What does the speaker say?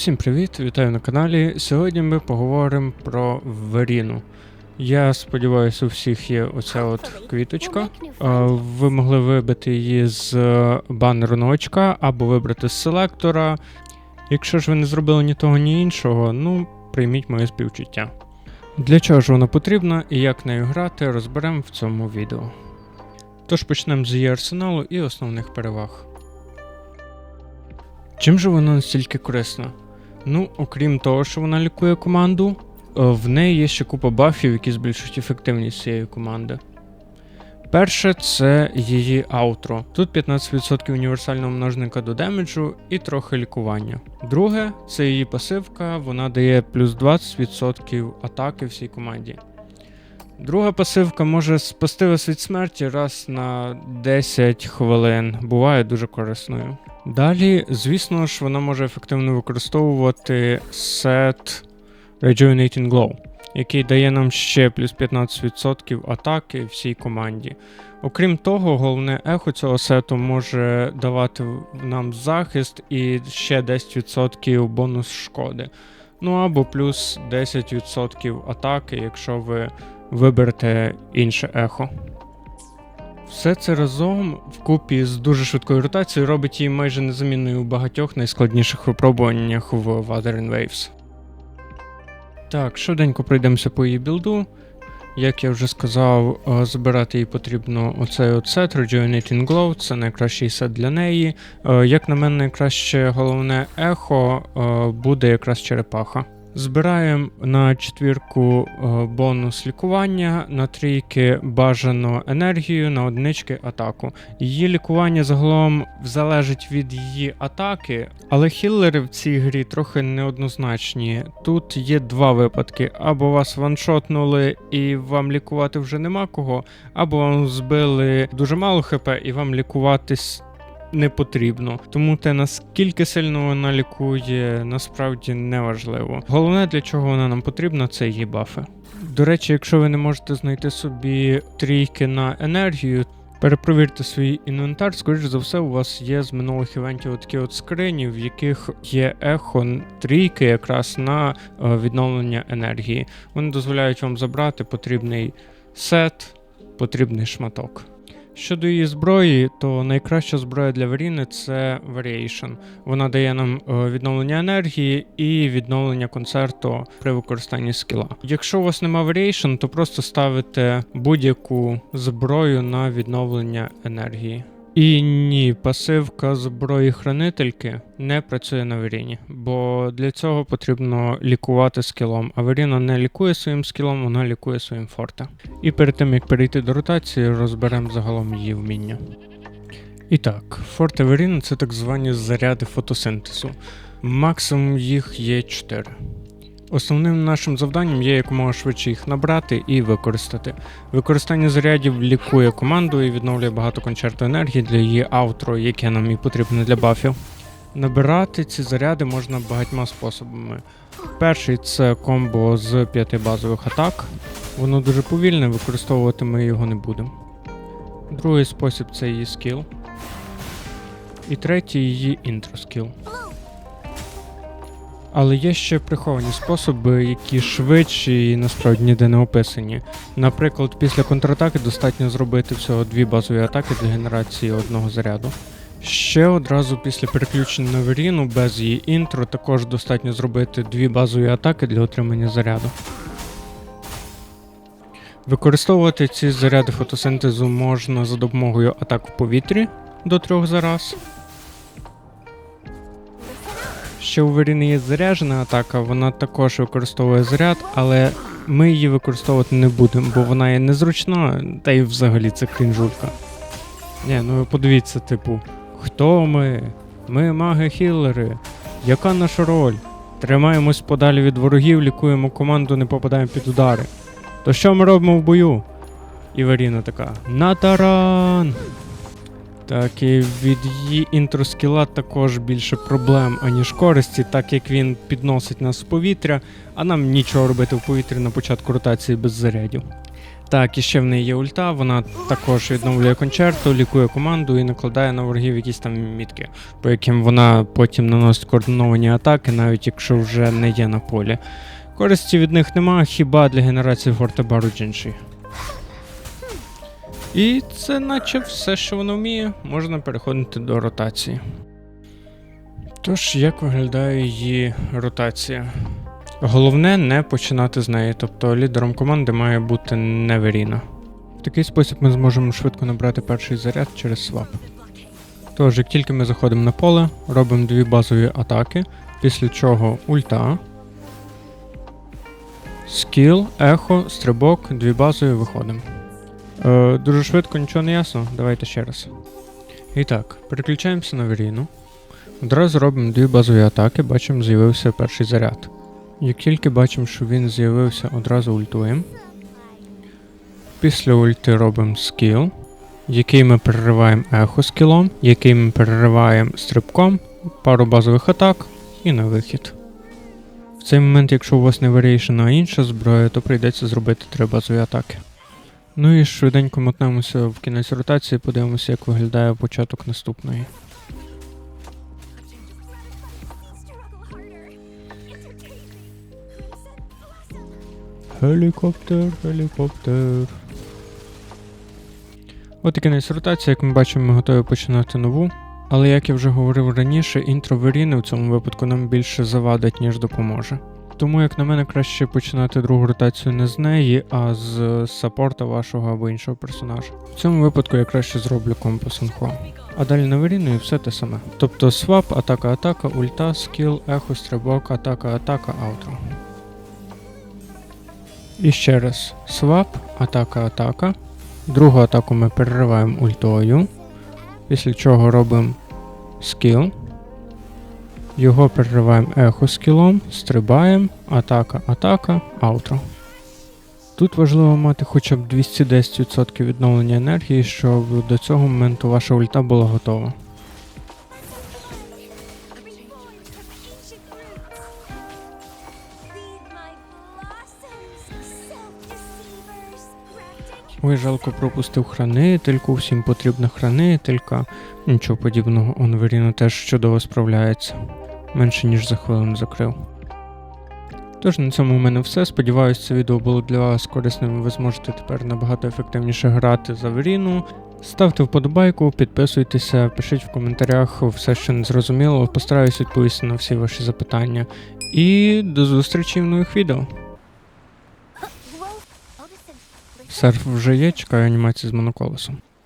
Всім привіт, вітаю на каналі. Сьогодні ми поговоримо про Веріну. Я сподіваюся, у всіх є оця от квіточка. Ви могли вибити її з е, банеру новачка або вибрати з селектора. Якщо ж ви не зробили ні того, ні іншого, ну прийміть моє співчуття. Для чого ж вона потрібна і як нею грати, розберемо в цьому відео. Тож почнемо з її арсеналу і основних переваг. Чим же вона настільки корисна? Ну, окрім того, що вона лікує команду, е, в неї є ще купа бафів, які збільшують ефективність цієї команди. Перше це її аутро. Тут 15% універсального множника до демеджу і трохи лікування. Друге це її пасивка, вона дає плюс 20% атаки всій команді. Друга пасивка може спасти вас від смерті раз на 10 хвилин. Буває дуже корисною. Далі, звісно ж, вона може ефективно використовувати сет Rejuvenating Glow, який дає нам ще плюс 15% атаки всій команді. Окрім того, головне ехо цього сету може давати нам захист і ще 10% бонус шкоди. Ну або плюс 10% атаки, якщо ви виберете інше ехо. Все це разом вкупі з дуже швидкою ротацією робить її майже незамінною у багатьох найскладніших випробуваннях в Wuthering Waves. Так, швиденько пройдемося по її білду. Як я вже сказав, е, збирати їй потрібно оцей от сет Rejuvenating Glow, це найкращий сет для неї. Е, Як на мене, найкраще головне ехо е, буде якраз черепаха. Збираємо на четвірку е, бонус лікування, на трійки бажано енергію, на одинички атаку. Її лікування загалом залежить від її атаки, але хіллери в цій грі трохи неоднозначні. Тут є два випадки: або вас ваншотнули і вам лікувати вже нема кого, або вам збили дуже мало хп і вам лікуватись не потрібно. Тому те, наскільки сильно вона лікує, насправді не важливо. Головне, для чого вона нам потрібна, це її бафи. До речі, якщо ви не можете знайти собі трійки на енергію, перепровірте свій інвентар. Скоріш за все, у вас є з минулих івентів такі от скрині, в яких є ехо трійки якраз на е, відновлення енергії. Вони дозволяють вам забрати потрібний сет, потрібний шматок. Щодо її зброї, то найкраща зброя для Варіни це Variation. Вона дає нам е, відновлення енергії і відновлення концерту при використанні скіла. Якщо у вас нема Variation, то просто ставите будь-яку зброю на відновлення енергії. І ні, пасивка зброї хранительки не працює на Веріні, бо для цього потрібно лікувати скілом. А Веріна не лікує своїм скілом, вона лікує своїм форте. І перед тим як перейти до ротації, розберемо загалом її вміння. І так, форте Веріна це так звані заряди фотосинтезу. Максимум їх є 4. Основним нашим завданням є якомога швидше їх набрати і використати. Використання зарядів лікує команду і відновлює багато кончерту енергії для її аутро, яке нам і потрібно для бафів. Набирати ці заряди можна багатьма способами. Перший це комбо з п'яти базових атак. Воно дуже повільне, використовувати ми його не будемо. Другий спосіб це її скіл. І третій її інтро скіл. Але є ще приховані способи, які швидші і насправді ніде не описані. Наприклад, після контратаки достатньо зробити всього дві базові атаки для генерації одного заряду. Ще одразу після переключення на Веріну без її інтро також достатньо зробити дві базові атаки для отримання заряду. Використовувати ці заряди фотосинтезу можна за допомогою атак в повітрі до трьох за Ще у Веріни є заряджена атака, вона також використовує заряд, але ми її використовувати не будемо, бо вона є незручна, та й взагалі це крінжулька. Ні, ну ви подивіться, типу, хто ми? Ми маги-хіллери. Яка наша роль? Тримаємось подалі від ворогів, лікуємо команду, не попадаємо під удари. То що ми робимо в бою? І Веріна така: На таран! Так, і від її інтроскіла також більше проблем, аніж користі, так як він підносить нас в повітря, а нам нічого робити в повітрі на початку ротації без зарядів. Так, і ще в неї є ульта, вона також відновлює кончерту, лікує команду і накладає на ворогів якісь там мітки, по яким вона потім наносить координовані атаки, навіть якщо вже не є на полі. Користі від них нема, хіба для генерації фортебару Джинші. І це наче все, що воно вміє, можна переходити до ротації. Тож, як виглядає її ротація? Головне не починати з неї, тобто лідером команди має бути Неверіна. В такий спосіб ми зможемо швидко набрати перший заряд через свап. Тож, як тільки ми заходимо на поле, робимо дві базові атаки, після чого ульта, скіл, ехо, стрибок, дві базові виходимо. Е, дуже швидко, нічого не ясно. Давайте ще раз. І так, переключаємося на Веріну. Одразу робимо дві базові атаки, бачимо, з'явився перший заряд. Як тільки бачимо, що він з'явився, одразу ультуємо. Після ульти робимо скіл, який ми перериваємо ехо скілом, який ми перериваємо стрибком, пару базових атак і на вихід. В цей момент, якщо у вас не вирішена інша зброя, то прийдеться зробити три базові атаки. Ну і швиденько мотнемося в кінець ротації, подивимося, як виглядає початок наступної. Гелікоптер, гелікоптер. От і кінець ротації, як ми бачимо, ми готові починати нову. Але як я вже говорив раніше, інтро Веріни в цьому випадку нам більше завадить, ніж допоможе. Тому, як на мене, краще починати другу ротацію не з неї, а з саппорта вашого або іншого персонажа. В цьому випадку я краще зроблю компас Анхо. А далі на Веріну і все те саме. Тобто свап, атака, атака, ульта, скіл, ехо, стрибок, атака, атака, аутро. І ще раз. Свап, атака, атака. Другу атаку ми перериваємо ультою. Після чого робимо скіл. Його перериваємо ехо скілом, стрибаємо, атака, атака, аутро. Тут важливо мати хоча б 210% відновлення енергії, щоб до цього моменту ваша ульта була готова. Ой, жалко пропустив хранительку, всім потрібна хранителька. Нічого подібного, Онверіно теж чудово справляється. Менше ніж за хвилину закрив. Тож на цьому у мене все. Сподіваюсь, це відео було для вас корисним. Ви зможете тепер набагато ефективніше грати за Веріну. Ставте вподобайку, підписуйтеся, пишіть в коментарях все, що не зрозуміло. Постараюсь відповісти на всі ваші запитання. І до зустрічі в нових відео. Серф вже є, чекаю анімації з моноколесом.